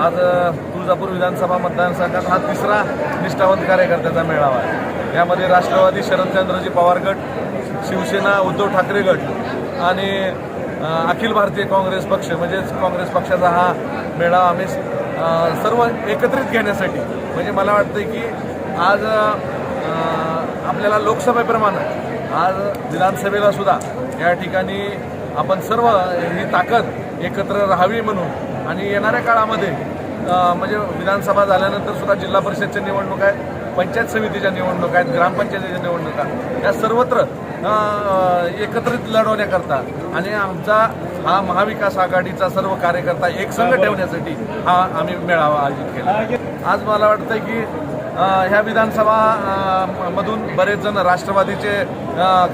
आज तुळजापूर विधानसभा मतदारसंघात हा तिसरा निष्ठावंत कार्यकर्त्याचा मेळावा आहे. यामध्ये राष्ट्रवादी शरदचंद्रजी पवार गट शिवसेना उद्धव ठाकरे गट आणि अखिल भारतीय काँग्रेस पक्ष म्हणजेच काँग्रेस पक्षाचा हा मेळावा आम्ही सर्व एकत्रित घेण्यासाठी म्हणजे मला वाटतं की आज आपल्याला लोकसभेप्रमाणे आज विधानसभेला सुद्धा या ठिकाणी आपण सर्व ही ताकद एकत्र राहावी म्हणून आणि येणाऱ्या काळामध्ये म्हणजे विधानसभा झाल्यानंतर सुद्धा जिल्हा परिषदच्या निवडणूक आहेत पंचायत समितीच्या निवडणूक आहेत ग्रामपंचायतीच्या निवडणुका या सर्वत्र एकत्रित लढवण्याकरता आणि आमचा हा महाविकास आघाडीचा सर्व कार्यकर्ता एकसंघ ठेवण्यासाठी हा आम्ही मेळावा आयोजित केला. आज मला वाटतं की ह्या विधानसभा मधून बरेच जण राष्ट्रवादीचे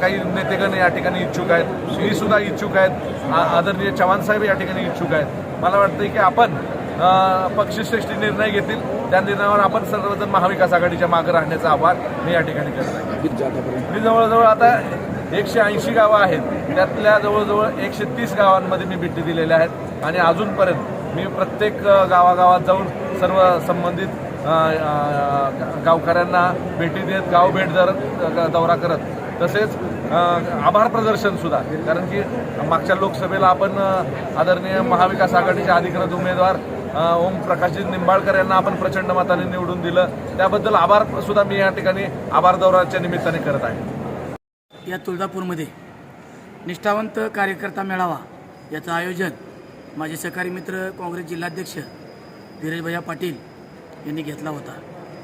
काही नेतेगण या ठिकाणी इच्छुक आहेत. मी सुद्धा इच्छुक आहेत. आदरणीय चव्हाण साहेब या ठिकाणी इच्छुक आहेत. मला वाटतं की आपण पक्षश्रेष्ठी निर्णय घेतील. त्या निर्णयावर आपण सर्वजण महाविकास आघाडीच्या मागे राहण्याचा आभार मी या ठिकाणी करत आहे. मी जवळजवळ आता एकशे ऐंशी गावं आहेत. त्यातल्या जवळजवळ एकशे तीस गावांमध्ये मी भेटी दिलेल्या आहेत. आणि अजूनपर्यंत मी प्रत्येक गावागावात जाऊन सर्व संबंधित गावकऱ्यांना भेटी देत गाव भेट दर दौरा करत. तसेच आभार प्रदर्शन सुद्धा. कारण की मागच्या लोकसभेला आपण आदरणीय महाविकास आघाडीचे अधिकृत उमेदवार ओमप्रकाशजी ओम निंबाळकर यांना आपण प्रचंड मताने निवडून दिलं. त्याबद्दल आभार सुद्धा मी या ठिकाणी आभार दौऱ्याच्या निमित्ताने करत आहे. या तुळजापूरमध्ये निष्ठावंत कार्यकर्ता मेळावा याचं आयोजन माझे सहकारी मित्र काँग्रेस जिल्हाध्यक्ष धीरजभैया पाटील यांनी घेतला होता.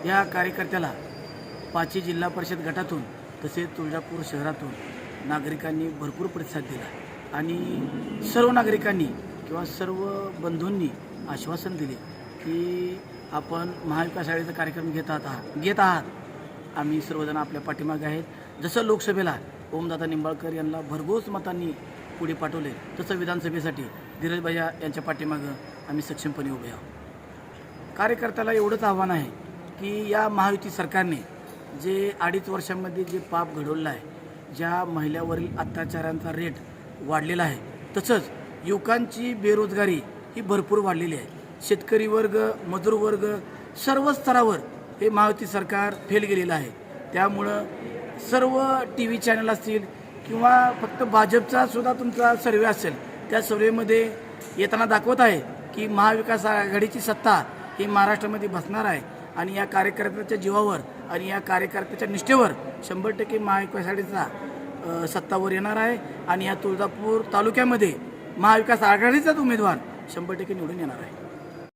या कार्यकर्त्याला पाचही जिल्हा परिषद गटातून तसेच तुळजापूर शहरातून नागरिकांनी भरपूर प्रतिसाद दिला. आणि सर्व नागरिकांनी किंवा सर्व बंधूंनी आश्वासन दिले की आपण महाविकास आघाडीचा कार्यक्रम घेत आहात घेत आहात. आम्ही सर्वजण आपल्या पाठीमागे आहेत. जसं लोकसभेला ओमदादा निंबाळकर यांना भरघोस मतांनी पुढे पाठवले तसं विधानसभेसाठी धीरज भैया यांच्या पाठीमागं आम्ही सक्षमपणे उभे आहोत. कार्यकर्त्याला एवढंच आव्हान आहे की या महायुती सरकारने जे अडीच वर्षांमध्ये जे पाप घडवलं आहे ज्या महिलावरील अत्याचारांचा रेट वाढलेला आहे तसंच युवकांची बेरोजगारी ही भरपूर वाढलेली आहे. शेतकरी वर्ग मजूर वर्ग सर्व स्तरावर हे महायुती सरकार फेल गेलेलं आहे. त्यामुळं सर्व टी व्ही चॅनल असतील किंवा फक्त भाजपचा सुद्धा तुमचा सर्वे असेल त्या सर्वेमध्ये येताना दाखवत आहे की महाविकास आघाडीची सत्ता ही महाराष्ट्रामध्ये बसणार आहे आणि या कार्यकर्त्याच्या जीवावर आणि या कार्यकर्त्याच्या निष्ठेवर शंभर टक्के महाविकास आघाडीचा सत्तावर येणार आहे. आणि या तुळजापूर तालुक्यामध्ये महाविकास आघाडीचाच उमेदवार शंभर टक्के निवडून येणार आहे.